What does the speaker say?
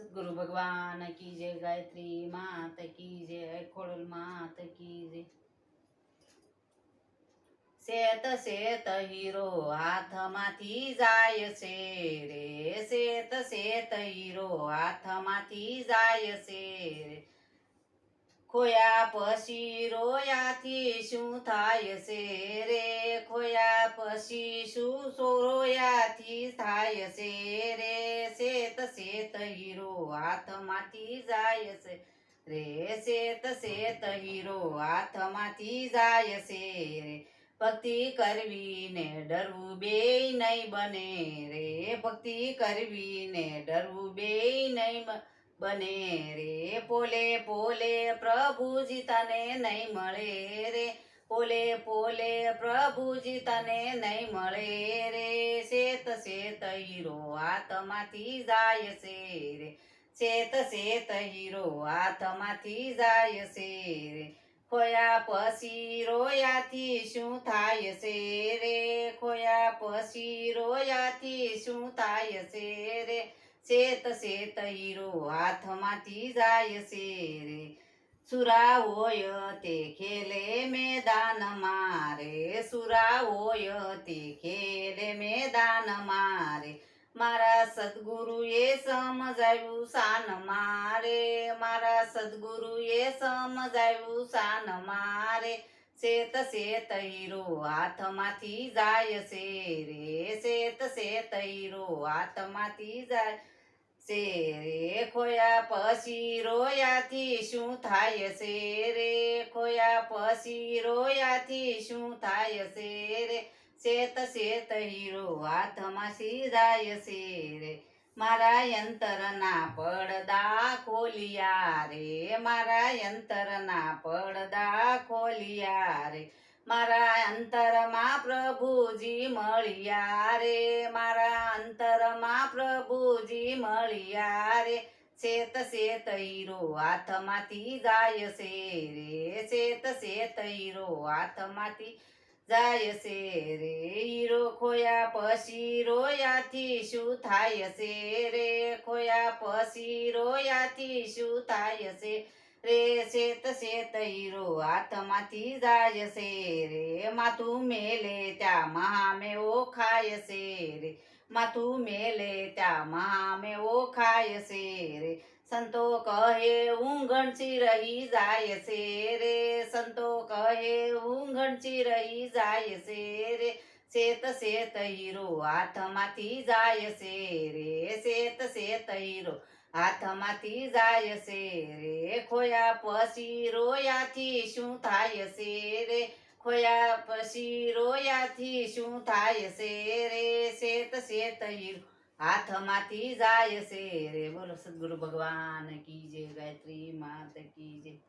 સદગુરુ ભગવાન કી જય ગાયત્રી માત કી જય, ખોડલ માત કી જય. શેત શેત હીરો હાથમાંથી જાય છે રે. શેત શેત હીરો હાથમાંથી જાય છે રે. ખોયા પછી રોયાથી શું થાય છે રે? ખોયા પછી શું સોરોયાથી થાય છે રે? શેત શેત હીરો હાથમાંથી જાય છે રે. શેત શેત હીરો હાથમાંથી જાય છે રે. ભક્તિ કરવી ને ડરવું બે નહીં બને રે. ભક્તિ કરવી ને ડરવું બે નહીં બને રે પોલે પોલે પ્રભુજી તને નહીં મળે રે. પોલે પોલે પ્રભુજી તને નહીં મળે રે. શેત શેત હીરો હાથમાંથી જાય છે રે. શેત શેત હીરો હાથમાંથી જાય છે રે. ખોયા પછી રોયાથી શું થાય છે રે? ખોયા પછી રોયાથી શું થાય છે રે? શેત શેત હીરો હાથમાંથી જાય છે રે સુરા હોય તે ખેલે મેદાન મારે સુરા હોય તે ખેલે મેદાન મારે મારા સદગુરુએ સમજાવ્યું શાન મારે મારા સદગુરુએ સમજાવ્યું શાન મારે શેત શેત હીરો હાથમાંથી જાય છે રે શેત શેત હીરો હાથમાંથી જાય છે રે ખોયા પછી રોયાથી શું થાય છે રે? ખોયા પછી રોયાથી શું થાય છે રે? શેત શેત હીરો હાથમાં સીધાય છે રે. મારા યંત્રના પડદા ખોલિયા રે. મારા યંત્રના પડદા ખોલિયા રે. મારા અંતરમાં પ્રભુજી મળ્યા રે. મારા અંતરમાં પ્રભુજી મળ્યા રે. શેત શેત હીરો હાથમાંથી જાય છે રે. શેત શેત હીરો હાથમાંથી જાય છે રે. હીરો ખોયા પછી રોયાથી શું થાય છે રે? ખોયા પછી રોયાથી શું થાય છે? રે શેત શેત હીરો, હાથમાંથી જાય છે રે. માથું મેલે ત્યાં મહામેવો ખાય છે રે. માથું મેલે ત્યાં મહામેવો ખાય છે રે. સંતો કહે ઊંઘણસી રહી જાય છે રે. સંતો કહે ઊંઘણસી રહી જાય છે રે. શેત શેત હીરો, હાથમાંથી જાય છે રે. શેત શેત હીરો હાથમાંથી જાય છે રે, ખોયા પછી રોયાથી શું થાય છે રે? ખોયા પછી રોયાથી શું થાય છે રે? શેત શેત હીરો હાથમાંથી જાય છે રે. બોલો સદગુરુ ભગવાન કી ગાયત્રી માત કી